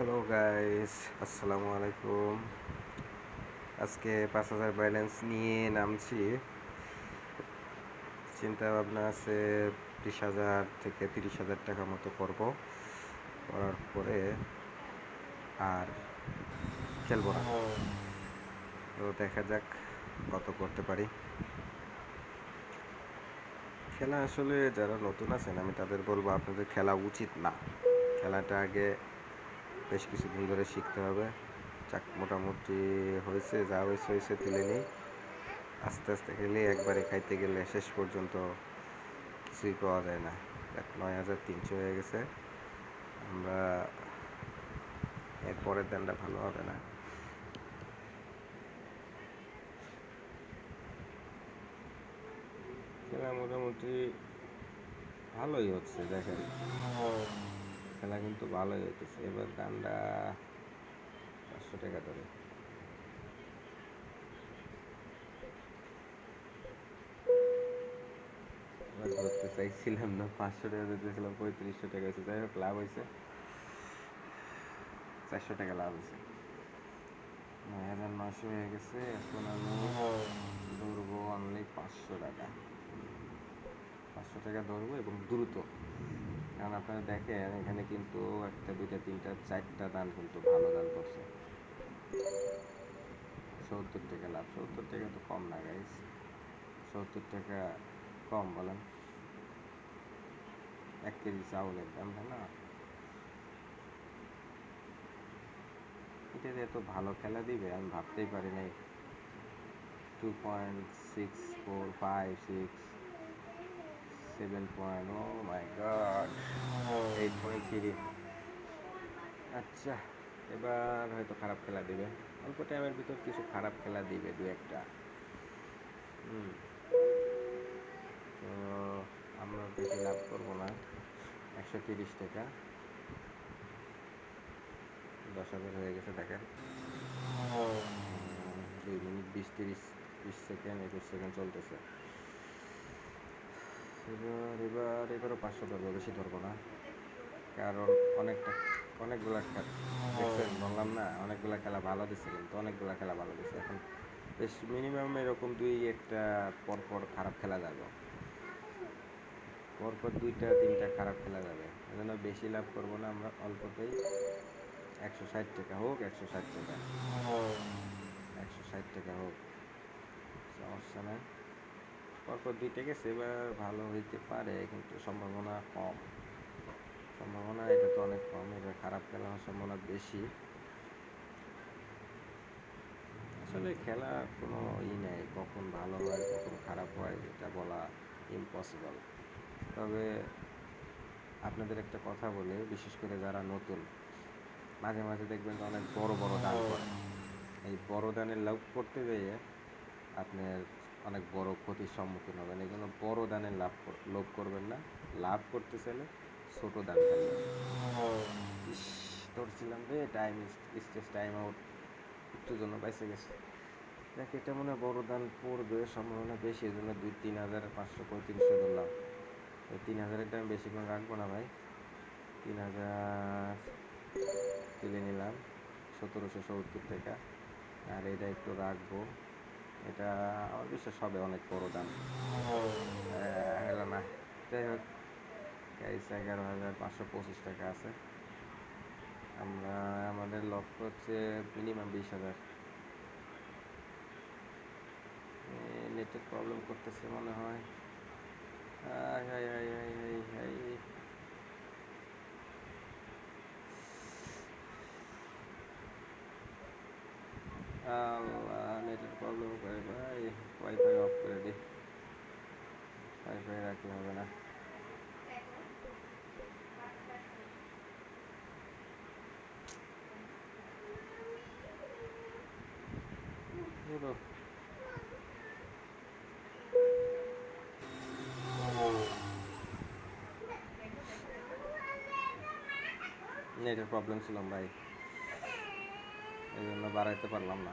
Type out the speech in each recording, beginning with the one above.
Hello guys আসসালামু আলাইকুম আজকে পাঁচ হাজার ব্যালেন্স নিয়ে নামছি। চিন্তা ভাবনা আছে বিশ হাজার থেকে তিরিশ হাজার টাকা মতো করব। করার পরে আর খেলব না। তো দেখা যাক কত করতে পারি। খেলা আসলে যারা নতুন আছেন, আমি তাদের বলব আপনাদের খেলা উচিত না। খেলাটা আগে বেশ কিছুদিন ধরে শিখতে হবে। চাক, মোটামুটি হয়েছে, যা হয়েছে হয়েছে, তুলে নিই। আস্তে আস্তে গেলে একবারে খাইতে গেলে শেষ পর্যন্ত কিছুই পাওয়া যায় না। দেখ, নয় হাজার তিনশো হয়ে গেছে। আমরা এরপরের দানটা ভালো হবে না। খেলা মোটামুটি ভালোই হচ্ছে, দেখেন। খেলা কিন্তু ভালোই হইতেছে। এবার দানটা পাঁচশো টাকা ধরে। ধরতে চাইছিলাম না, পাঁচশো টাকা দিতেছিলাম পঁয়ত্রিশশো টাকা হয়েছে যাই হোক, লাভ হয়েছে চারশো টাকা লাভ হয়েছে নয় হাজার নশো হয়ে গেছে। এখন আমি ধরবো অনলি পাঁচশো টাকা। পাঁচশো টাকা ধরবো এবং দ্রুত কারণ আপনারা দেখেন, এখানে কিন্তু একটা, দুইটা, তিনটা, চারটা দান কিন্তু ভালো দান করছে। সত্তর টাকা লাভ। সত্তর টাকা তো কম না গাইস সত্তর টাকা কম, বলেন। এক কেজি চাউলের দাম, তাই না? এটা যে এত ভালো খেলা দিবে, আমি ভাবতেই পারি নাই two point six four five six seven point oh my god eight point three আচ্ছা এবার হয়তো খারাপ খেলা দিবে। অল্প টাইমের ভিতর কিছু খারাপ খেলা দিবে দু একটা। তো আমরা বেশি লাভ করব না। একশো তিরিশ টাকা। দশ হাজার হয়ে গেছে, দেখেন। দুই মিনিট বিশ তিরিশ, বিশ সেকেন্ড, একুশ সেকেন্ড চলতেছে। এবার এবার এবারও পাঁচশো ধরবো বেশি ধরবো না। কারণ অনেকটা অনেকগুলা দেখছেন বললাম না অনেকগুলা খেলা ভালো দিচ্ছে কিন্তু অনেকগুলা খেলা ভালো দিচ্ছে এখন বেশ মিনিমাম এরকম দুই একটা পরপর খারাপ খেলা যাবে। পরপর দুইটা তিনটা খারাপ খেলা যাবে। এজন্য বেশি লাভ করব না আমরা অল্পতেই। একশো ষাট টাকা হোক একশো ষাট টাকা। একশো ষাট টাকা হোক। সমস্যা নেই। পরপর দুইটা গেছে এবার ভালো হইতে পারে কিন্তু সম্ভাবনা কম। সম্ভাবনা এটা তো অনেক কম এবার খারাপ খেলা হওয়ার সম্ভাবনা বেশি। আসলে খেলা কোনো ই নেই কখন ভালো হয় কখন খারাপ হয় এটা বলা ইম্পসিবল তবে আপনাদের একটা কথা বলে বিশেষ করে যারা নতুন মাঝে মাঝে দেখবেন অনেক বড় বড় দান করে। এই বড় দানের লাভ করতে গিয়ে আপনার অনেক বড় ক্ষতির সম্মুখীন হবেন। এই জন্য বড় দানের লাভ লোভ করবেন না। লাভ করতে চাইলে ছোট দান ইস, ধরছিলাম রে টাইম স্টেজ টাইম আউট একটু জন্য বাইসে গেছে। দেখ, এটা মনে হয় বড় দান পড়বে, সম্ভাবনা বেশি। এই জন্য দুই, তিন হাজার পাঁচশো পঁয়ত্রিশশো ধরলাম। এই তিন হাজারের টাইম বেশিক্ষণ রাখব না ভাই। তিন হাজার তুলে নিলাম, সতেরোশো সত্তর টাকা। আর এটা একটু রাখব। এটা আমার বিশ্বাস হবে অনেক বড় দাম। হলো না। যাই হোক গাইস এগারো হাজার পাঁচশো পঁচিশ টাকা আছে। আমরা আমাদের লক্ষ্য হচ্ছে মিনিমাম বিশ হাজার। নেটের প্রবলেম করতেছে মনে হয়। হাই হাই হাই হাই হাই হাই আল্লাহ। নেটের প্রবলেম করে ভাই ওয়াইফাই অফ করে দিই ওয়াইফাই রাখলে হবে না ধরো নেটের প্রবলেম ছিল ভাই এই জন্য বাড়াইতে পারলাম না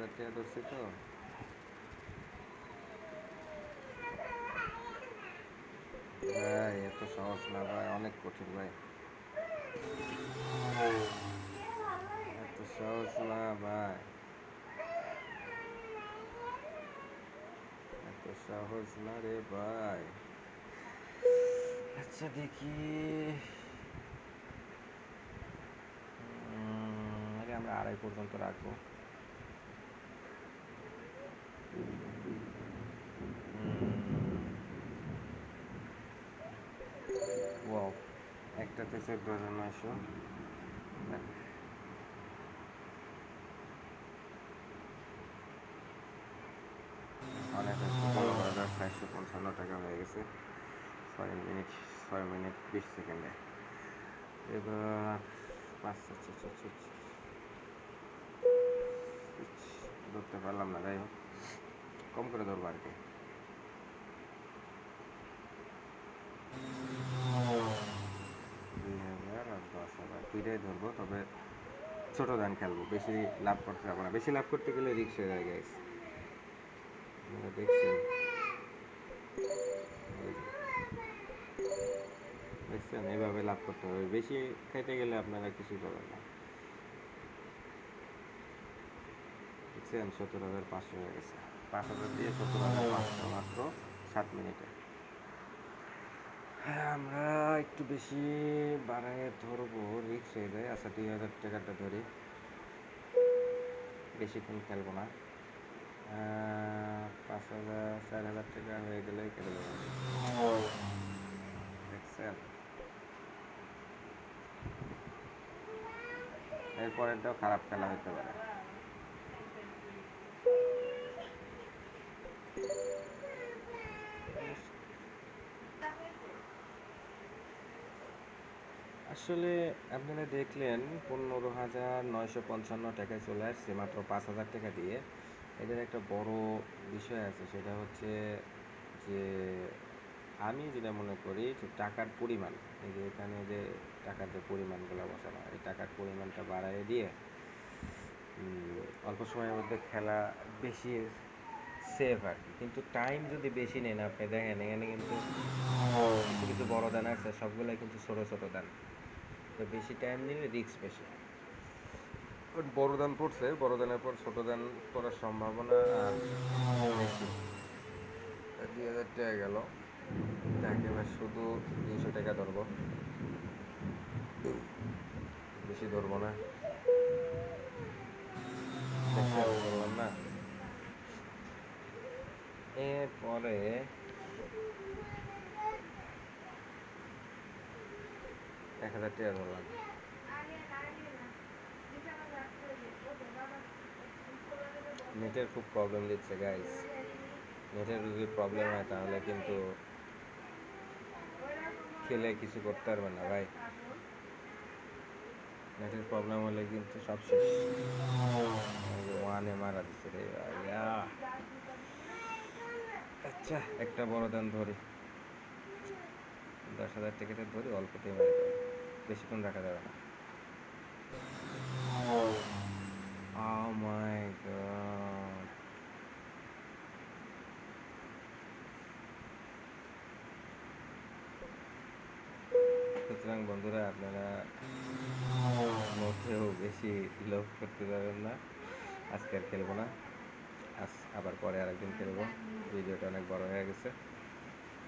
হাজার টাকা ধরছি তো। এত সহজ না ভাই, অনেক কঠিন ভাই। এত সহজ না ভাই। এত সহজ না রে ভাই। আচ্ছা দেখি। আমরা আড়াই পর্যন্ত রাখব। ওয়াও একটাতে চোদ্দ হাজার নয়শো অনেক পনেরো পঞ্চান্ন টাকা হয়ে গেছে ছয় মিনিট ছয় মিনিট বিশ সেকেন্ডে এবার পাঁচ। ইস, ধরতে পারলাম না যাই হোক কম করে ধরবো আর কি। দুইটাই ধরবো, তবে ছোট ধান খেলব। বেশি লাভ করতে যাব না। বেশি লাভ করতে গেলে রিক্স হয়ে যায় গাইস দেখছেন। দেখছেন? এইভাবে লাভ করতে হবে। বেশি খাইতে গেলে আপনারা কিছু পাবেন না। দেখছেন? সত্তর হাজার পাঁচশো হয়ে গেছে। পাঁচ হাজার দিয়ে সত্তর হাজার পাঁচশো মাত্র সাত মিনিটে। হ্যাঁ আমরা একটু বেশি বাড়ায় ধরবো রিক্স হয়ে যায় আচ্ছা দুই হাজার টাকাটা ধরি। বেশিক্ষণ খেলব না। পাঁচ হাজার চার হাজার টাকা হয়ে গেলে কেটে দেবো। দেখছেন এরপরেরটাও খারাপ খেলা হতে পারে। আসলে আপনারা দেখলেন পনেরো হাজার নয়শো পঞ্চান্ন টাকায় চলে আসছে, মাত্র পাঁচ হাজার টাকা দিয়ে। এদের একটা বড় বিষয় আছে, সেটা হচ্ছে যে আমি যেটা মনে করি যে টাকার পরিমাণ, এই যে এখানে যে টাকার যে পরিমাণগুলো বসানো, এই টাকার পরিমাণটা বাড়ায় দিয়ে অল্প সময়ের মধ্যে খেলা বেশি সেফ আর কি। কিন্তু টাইম যদি বেশি নেন, আপনি দেখেন এখানে কিন্তু কিছু বড় দান আছে, সবগুলাই কিন্তু ছোটো ছোটো দান। তো বেশি টাইম নিলে রিস্ক বেশি। বড় দান পড়ছে, বড় দানের পর ছোট দান পড়ার সম্ভাবনা বেশি। দুই হাজার টাকা গেল। তাকে এবার শুধু দুইশো টাকা ধরবো। বেশি ধরবো না। না। এরপরে এক হাজার টাকা ধরলাম। নেটের খুব প্রবলেম দিচ্ছে গাইস নেটের যদি প্রবলেম হয় তাহলে কিন্তু খেলে কিছু করতে পারবে না, ভাই। নেটের প্রবলেম হলে কিন্তু সব শেষ। ওয়ানে মারা দিচ্ছে রে আচ্ছা একটা বড় দান ধরি। দশ হাজার টিকিটের ধরি, অল্পতেই মারি বেশিক্ষণ রাখা যাবে না। Oh. সুতরাং বন্ধুরা, আপনারা মোটেও বেশি লোভ করতে যাবেন না। আজকে আর খেলব না। আজ আবার পরে আরেকদিন খেলব। ভিডিওটা অনেক বড় হয়ে গেছে।